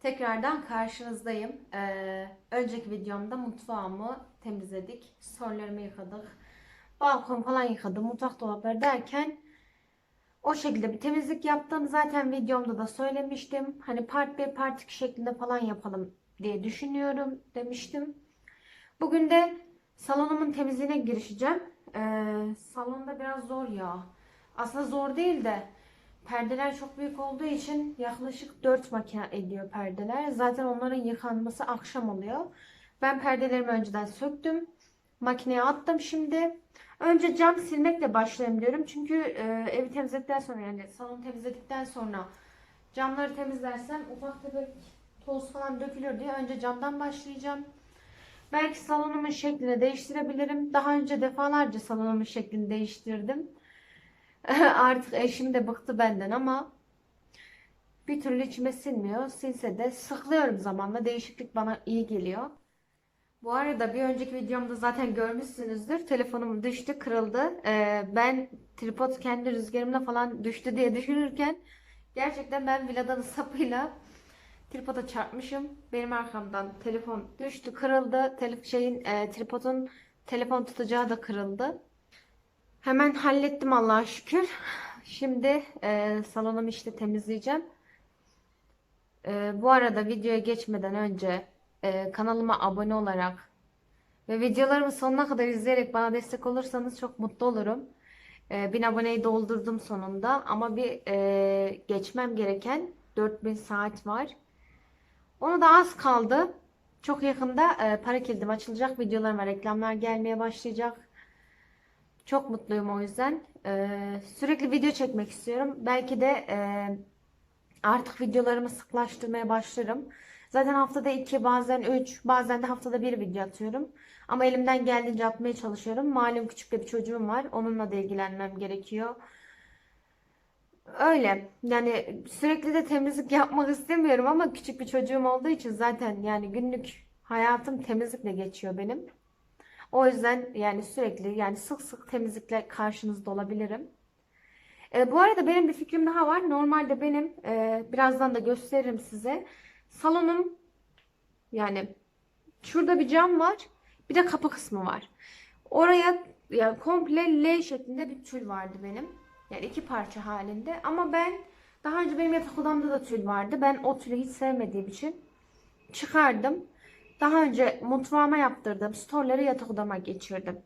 Tekrardan karşınızdayım. Ee, önceki videomda mutfağımı temizledik. Storlarımı yıkadık. Balkon falan yıkadım. Mutfak dolapları derken o şekilde bir temizlik yaptım. Zaten videomda da söylemiştim. Hani part 1 part 2 şeklinde falan yapalım diye düşünüyorum demiştim. Bugün de salonumun temizliğine girişeceğim. Ee, salonda biraz zor ya. Aslında zor değil de perdeler çok büyük olduğu için yaklaşık 4 makine ediyor perdeler. Zaten onların yıkanması akşam oluyor. Ben perdelerimi önceden söktüm. Makineye attım şimdi. Önce cam silmekle başlayayım diyorum. Çünkü e, evi temizledikten sonra yani salonu temizledikten sonra camları temizlersem ufak tefek toz falan dökülür diye önce camdan başlayacağım. Belki salonumun şeklini değiştirebilirim. Daha önce defalarca salonumun şeklini değiştirdim. Artık eşim de bıktı benden ama bir türlü içime sinmiyor. Silse de sıkılıyorum zamanla. Değişiklik bana iyi geliyor. Bu arada bir önceki videomda zaten görmüşsünüzdür. Telefonum düştü, kırıldı. Ee, ben tripod kendi rüzgarımla falan düştü diye düşünürken gerçekten ben villadanın sapıyla tripoda çarpmışım. Benim arkamdan telefon düştü, kırıldı. Telef şeyin e, tripodun telefon tutacağı da kırıldı. Hemen hallettim Allah'a şükür. Şimdi e, salonumu işte temizleyeceğim. E, bu arada videoya geçmeden önce e, kanalıma abone olarak ve videolarımı sonuna kadar izleyerek bana destek olursanız çok mutlu olurum. E, 1000 aboneyi doldurdum sonunda ama bir e, geçmem gereken 4000 saat var. Onu da az kaldı. Çok yakında e, para kilidim açılacak. Videolarıma reklamlar gelmeye başlayacak. Çok mutluyum o yüzden. Ee, sürekli video çekmek istiyorum. Belki de e, artık videolarımı sıklaştırmaya başlarım. Zaten haftada iki, bazen üç, bazen de haftada bir video atıyorum. Ama elimden geldiğince atmaya çalışıyorum. Malum küçük bir çocuğum var. Onunla da ilgilenmem gerekiyor. Öyle. Yani sürekli de temizlik yapmak istemiyorum ama küçük bir çocuğum olduğu için zaten yani günlük hayatım temizlikle geçiyor benim. O yüzden yani sürekli yani sık sık temizlikle karşınızda olabilirim. E, bu arada benim bir fikrim daha var. Normalde benim e, birazdan da gösteririm size. Salonum yani şurada bir cam var. Bir de kapı kısmı var. Oraya yani komple L şeklinde bir tül vardı benim. Yani iki parça halinde. Ama ben daha önce benim yatak odamda da tül vardı. Ben o tülü hiç sevmediğim için çıkardım. Daha önce mutfağıma yaptırdığım storları yatak odama geçirdim.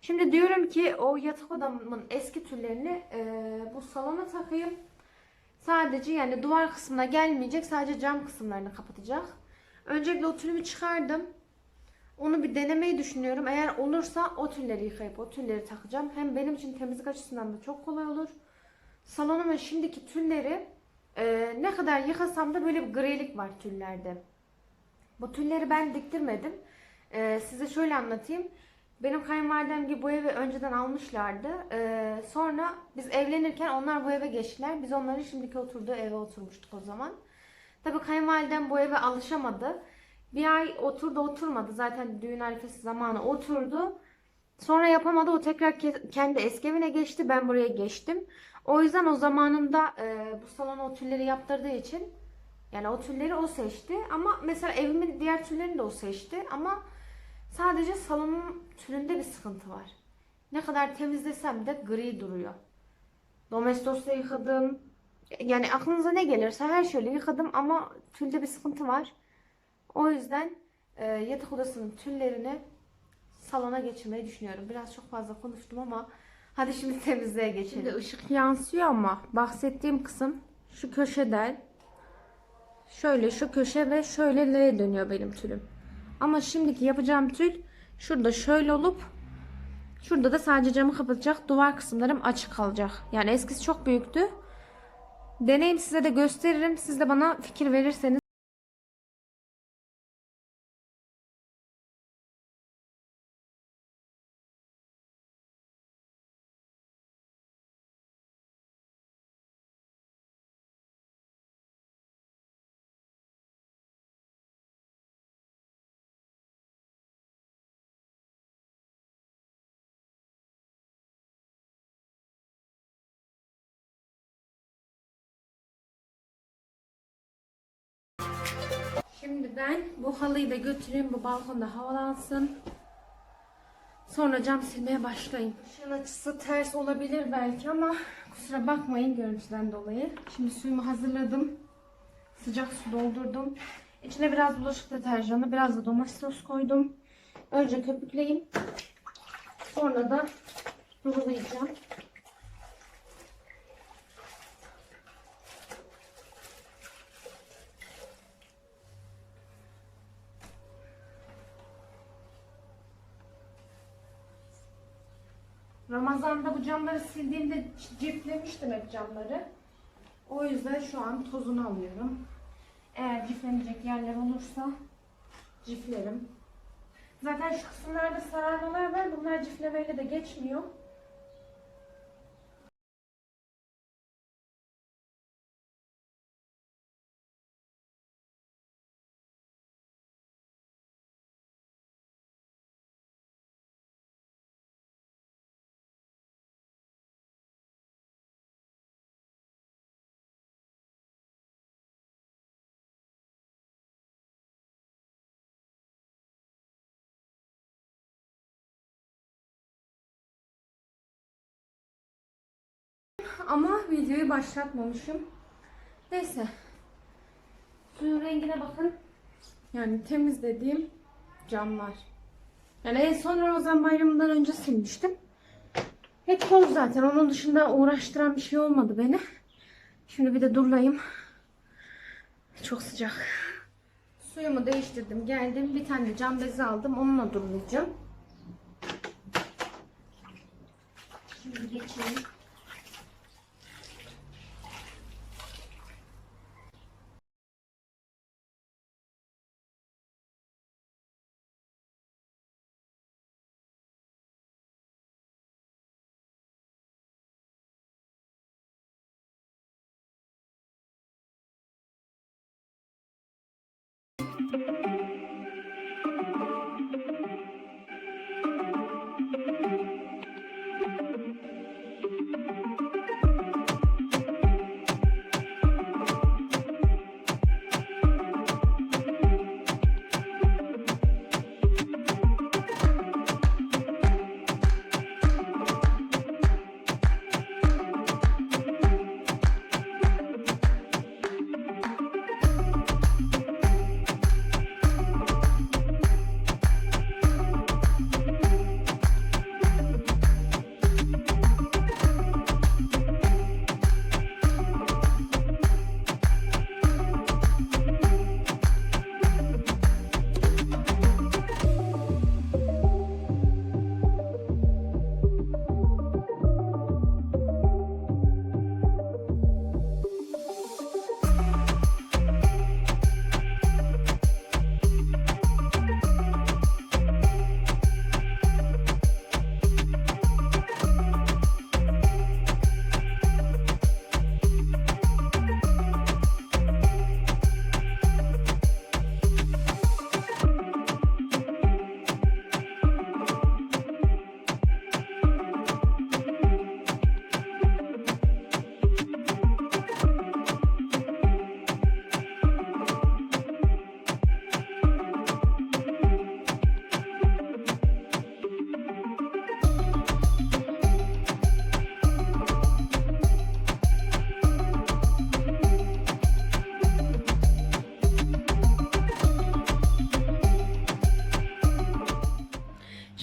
Şimdi diyorum ki o yatak odamın eski tüllerini e, bu salona takayım. Sadece yani duvar kısmına gelmeyecek. Sadece cam kısımlarını kapatacak. Öncelikle o tülümü çıkardım. Onu bir denemeyi düşünüyorum. Eğer olursa o tülleri yıkayıp o tülleri takacağım. Hem benim için temizlik açısından da çok kolay olur. Salonumun şimdiki tülleri e, ne kadar yıkasam da böyle bir grilik var tüllerde. Bu tülleri ben diktirmedim. Ee, size şöyle anlatayım. Benim kayınvalidem gibi bu evi önceden almışlardı. Ee, sonra biz evlenirken onlar bu eve geçtiler. Biz onların şimdiki oturduğu eve oturmuştuk o zaman. Tabii kayınvalidem bu eve alışamadı. Bir ay oturdu oturmadı. Zaten düğün arifesi zamanı oturdu. Sonra yapamadı. O tekrar ke- kendi eski evine geçti. Ben buraya geçtim. O yüzden o zamanında e, bu salona o tülleri yaptırdığı için yani o tülleri o seçti ama mesela evimin diğer tüllerini de o seçti ama sadece salonun tülünde bir sıkıntı var. Ne kadar temizlesem de gri duruyor. Domestos'ta yıkadım. Yani aklınıza ne gelirse her şeyle yıkadım ama tülde bir sıkıntı var. O yüzden e, yatak odasının tüllerini salona geçirmeyi düşünüyorum. Biraz çok fazla konuştum ama hadi şimdi temizliğe geçelim. Şimdi ışık yansıyor ama bahsettiğim kısım şu köşeden Şöyle şu köşe ve şöyle L'ye dönüyor benim tülüm. Ama şimdiki yapacağım tül şurada şöyle olup şurada da sadece camı kapatacak. Duvar kısımlarım açık kalacak. Yani eskisi çok büyüktü. Deneyim size de gösteririm. Siz de bana fikir verirseniz Şimdi ben bu halıyı da götüreyim bu balkonda havalansın. Sonra cam silmeye başlayayım. Işığın açısı ters olabilir belki ama kusura bakmayın görüntüden dolayı. Şimdi suyumu hazırladım. Sıcak su doldurdum. İçine biraz bulaşık deterjanı, biraz da domates sos koydum. Önce köpükleyeyim. Sonra da durulayacağım. Ramazan'da bu camları sildiğimde ciflemiştim hep camları. O yüzden şu an tozunu alıyorum. Eğer ciflenecek yerler olursa ciflerim. Zaten şu kısımlarda sararmalar var. Bunlar ciflemeyle de geçmiyor. Ama videoyu başlatmamışım. Neyse. Suyun rengine bakın. Yani temiz dediğim camlar. Yani en son Ramazan bayramından önce silmiştim. Hep toz zaten. Onun dışında uğraştıran bir şey olmadı beni. Şimdi bir de durulayım. Çok sıcak. Suyumu değiştirdim. Geldim. Bir tane cam bezi aldım. Onunla durulayacağım. Şimdi Música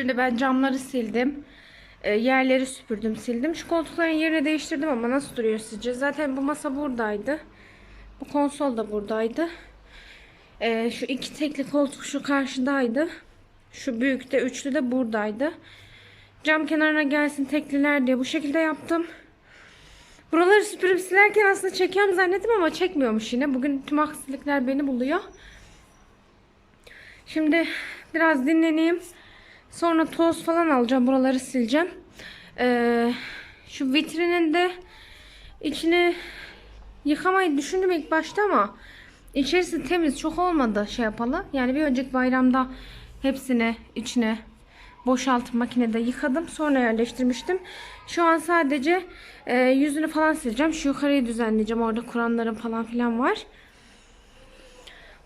Şimdi ben camları sildim. E, yerleri süpürdüm, sildim. Şu koltukların yerini değiştirdim ama nasıl duruyor sizce? Zaten bu masa buradaydı. Bu konsol da buradaydı. E, şu iki tekli koltuk şu karşıdaydı. Şu büyük de üçlü de buradaydı. Cam kenarına gelsin tekliler diye bu şekilde yaptım. Buraları süpürüp silerken aslında çekiyorum zannettim ama çekmiyormuş yine. Bugün tüm aksilikler beni buluyor. Şimdi biraz dinleneyim. Sonra toz falan alacağım. Buraları sileceğim. Ee, şu vitrinin de içini yıkamayı düşündüm ilk başta ama içerisi temiz çok olmadı şey yapalı. Yani bir önceki bayramda hepsini içine boşaltıp makinede yıkadım. Sonra yerleştirmiştim. Şu an sadece e, yüzünü falan sileceğim. Şu yukarıyı düzenleyeceğim. Orada Kur'anların falan filan var.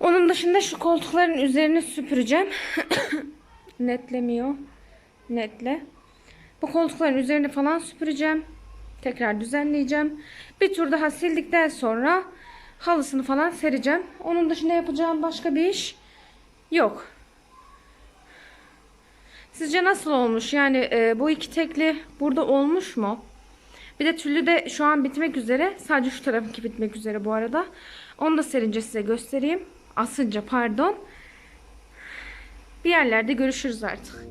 Onun da dışında şu koltukların üzerini süpüreceğim. Netlemiyor. Netle. Bu koltukların üzerini falan süpüreceğim. Tekrar düzenleyeceğim. Bir tur daha sildikten sonra halısını falan sereceğim. Onun dışında yapacağım başka bir iş yok. Sizce nasıl olmuş? Yani e, bu iki tekli burada olmuş mu? Bir de tüllü de şu an bitmek üzere. Sadece şu tarafınki bitmek üzere bu arada. Onu da serince size göstereyim. Asınca pardon. Bir yerlerde görüşürüz artık.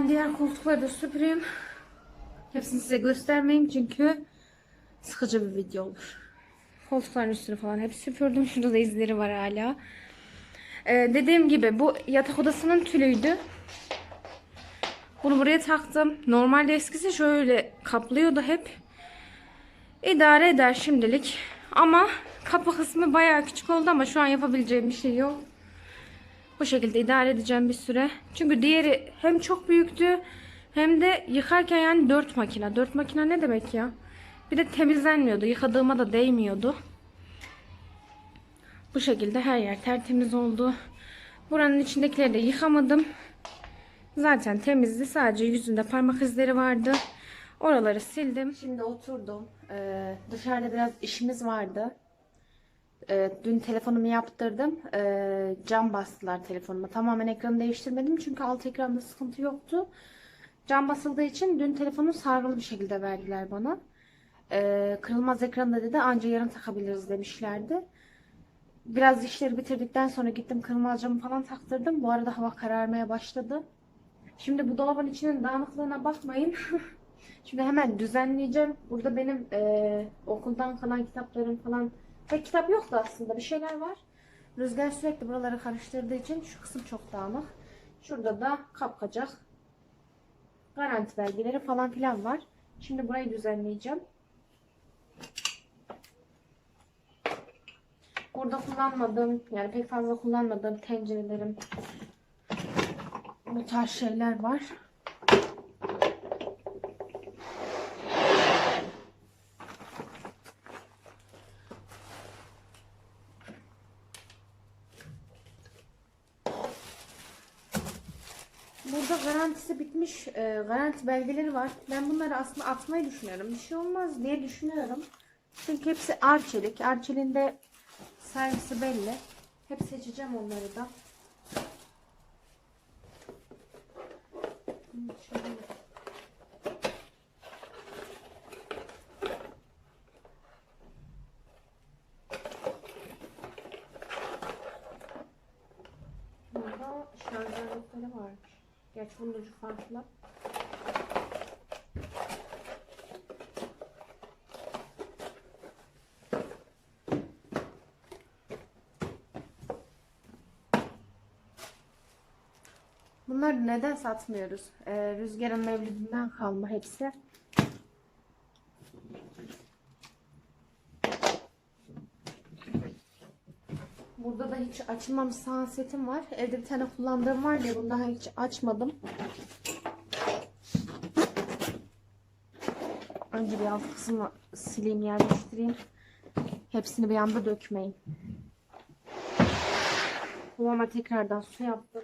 Ben diğer koltukları da süpüreyim. Hepsini size göstermeyeyim çünkü sıkıcı bir video olur. Koltukların üstünü falan hep süpürdüm. Şurada da izleri var hala. Ee, dediğim gibi bu yatak odasının tülüydü. Bunu buraya taktım. Normalde eskisi şöyle kaplıyordu hep. İdare eder şimdilik. Ama kapı kısmı bayağı küçük oldu ama şu an yapabileceğim bir şey yok. Bu şekilde idare edeceğim bir süre. Çünkü diğeri hem çok büyüktü hem de yıkarken yani 4 makine. 4 makine ne demek ya? Bir de temizlenmiyordu. Yıkadığıma da değmiyordu. Bu şekilde her yer tertemiz oldu. Buranın içindekileri de yıkamadım. Zaten temizdi. Sadece yüzünde parmak izleri vardı. Oraları sildim. Şimdi oturdum. Ee, dışarıda biraz işimiz vardı. Ee, dün telefonumu yaptırdım. Ee, cam bastılar telefonuma. Tamamen ekranı değiştirmedim. Çünkü alt ekranda sıkıntı yoktu. Cam basıldığı için dün telefonu sargılı bir şekilde verdiler bana. Ee, kırılmaz ekranda dedi anca yarın takabiliriz demişlerdi. Biraz işleri bitirdikten sonra gittim kırılmaz camı falan taktırdım. Bu arada hava kararmaya başladı. Şimdi bu dolabın içinin dağınıklığına bakmayın. Şimdi hemen düzenleyeceğim. Burada benim eee, okuldan kalan kitaplarım falan pek kitap yoktu aslında. Bir şeyler var. Rüzgar sürekli buraları karıştırdığı için şu kısım çok dağınık. Şurada da kapkacak garanti belgeleri falan filan var. Şimdi burayı düzenleyeceğim. Burada kullanmadığım yani pek fazla kullanmadığım tencerelerim bu tarz şeyler var. Burada bitmiş e, garanti belgeleri var. Ben bunları aslında atmayı düşünüyorum. Bir şey olmaz diye düşünüyorum. Çünkü hepsi Arçelik. Arçelik'in de servisi belli. Hep seçeceğim onları da. Şöyle. Gerçi bunun ucu farklı. Bunları neden satmıyoruz? Ee, Rüzgar'ın mevlidinden kalma hepsi. Burada da hiç açılmamış sahan setim var. Evde bir tane kullandığım var ya bunu daha hiç açmadım. Önce bir alt kısmını sileyim yerleştireyim. Hepsini bir anda dökmeyin. Kovama tekrardan su yaptım.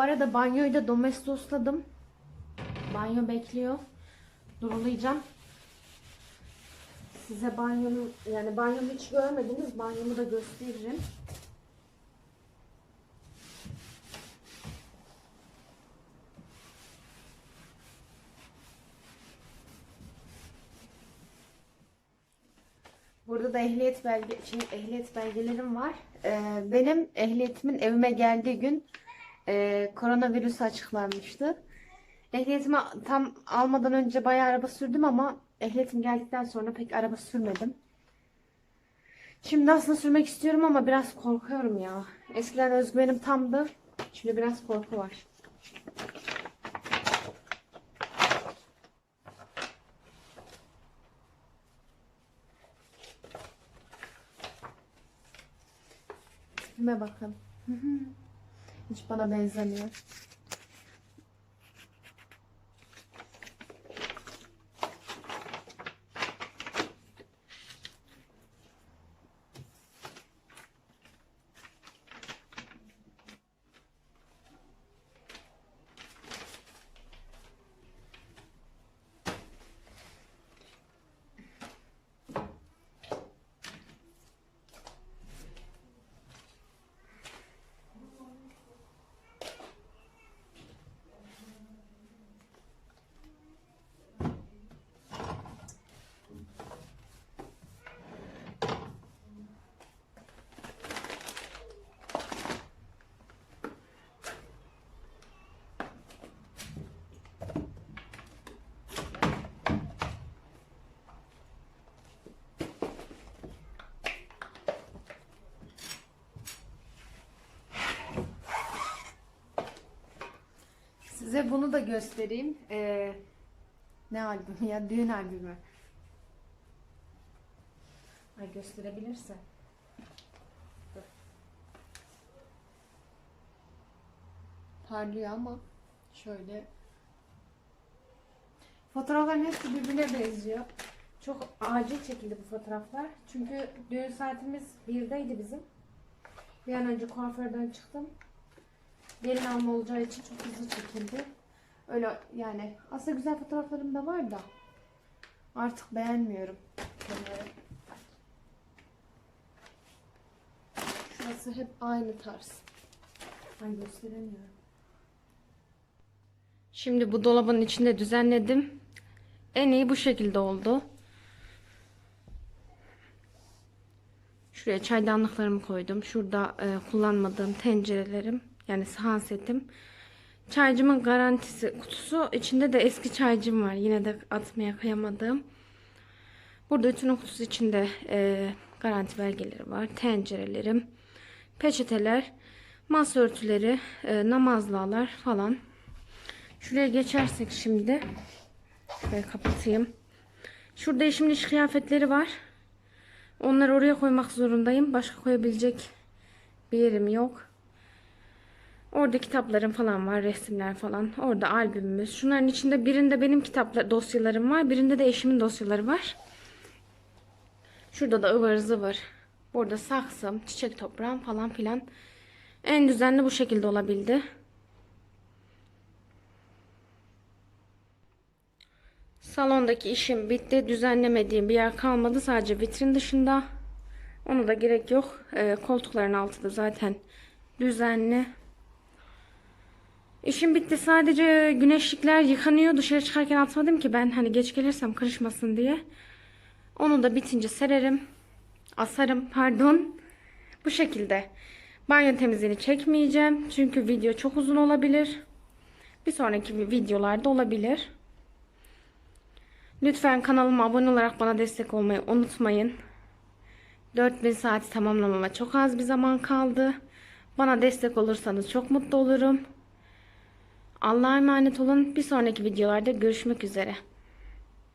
Bu arada banyoyu da domestosladım. Banyo bekliyor. Durulayacağım. Size banyomu yani banyomu hiç görmediniz. Banyomu da gösteririm. Burada da ehliyet belge şey, ehliyet belgelerim var. Ee, benim ehliyetimin evime geldiği gün e, koronavirüs açıklanmıştı. Ehliyetimi tam almadan önce bayağı araba sürdüm ama ehliyetim geldikten sonra pek araba sürmedim. Şimdi aslında sürmek istiyorum ama biraz korkuyorum ya. Eskiden özgüvenim tamdı. Şimdi biraz korku var. Tipime bakın. Hiç bana benzemiyor. Size bunu da göstereyim. Ee, ne albümü ya? Düğün albümü. Ay gösterebilirse. Parlıyor ama şöyle. Fotoğrafların hepsi birbirine benziyor. Çok acil çekildi bu fotoğraflar. Çünkü düğün saatimiz birdeydi bizim. Bir an önce kuaförden çıktım. Gelin alma olacağı için çok hızlı çekildi. Öyle yani aslında güzel fotoğraflarım da var da artık beğenmiyorum bunları. Şurası hep aynı tarz. Ay gösteremiyorum. Şimdi bu dolabın içinde düzenledim. En iyi bu şekilde oldu. Şuraya çaydanlıklarımı koydum. Şurada e, kullanmadığım tencerelerim. Yani sahan setim. Çaycımın garantisi kutusu. İçinde de eski çaycım var. Yine de atmaya kıyamadım. Burada ütünün kutusu içinde e, garanti belgeleri var. Tencerelerim, peçeteler, masa örtüleri, e, namazlılar falan. Şuraya geçersek şimdi. Şurayı kapatayım. Şurada eşimin iş kıyafetleri var. Onları oraya koymak zorundayım. Başka koyabilecek bir yerim yok. Orada kitaplarım falan var, resimler falan. Orada albümümüz. Şunların içinde birinde benim kitaplar dosyalarım var, birinde de eşimin dosyaları var. Şurada da ıvır zıvır. Burada saksım, çiçek toprağım falan filan. En düzenli bu şekilde olabildi. Salondaki işim bitti. Düzenlemediğim bir yer kalmadı. Sadece vitrin dışında. Onu da gerek yok. Ee, koltukların altı da zaten düzenli. İşim bitti. Sadece güneşlikler yıkanıyor. Dışarı çıkarken atmadım ki ben hani geç gelirsem karışmasın diye. Onu da bitince sererim. Asarım pardon. Bu şekilde. Banyo temizliğini çekmeyeceğim. Çünkü video çok uzun olabilir. Bir sonraki videolarda olabilir. Lütfen kanalıma abone olarak bana destek olmayı unutmayın. 4000 saati tamamlamama çok az bir zaman kaldı. Bana destek olursanız çok mutlu olurum. Allah'a emanet olun. Bir sonraki videolarda görüşmek üzere.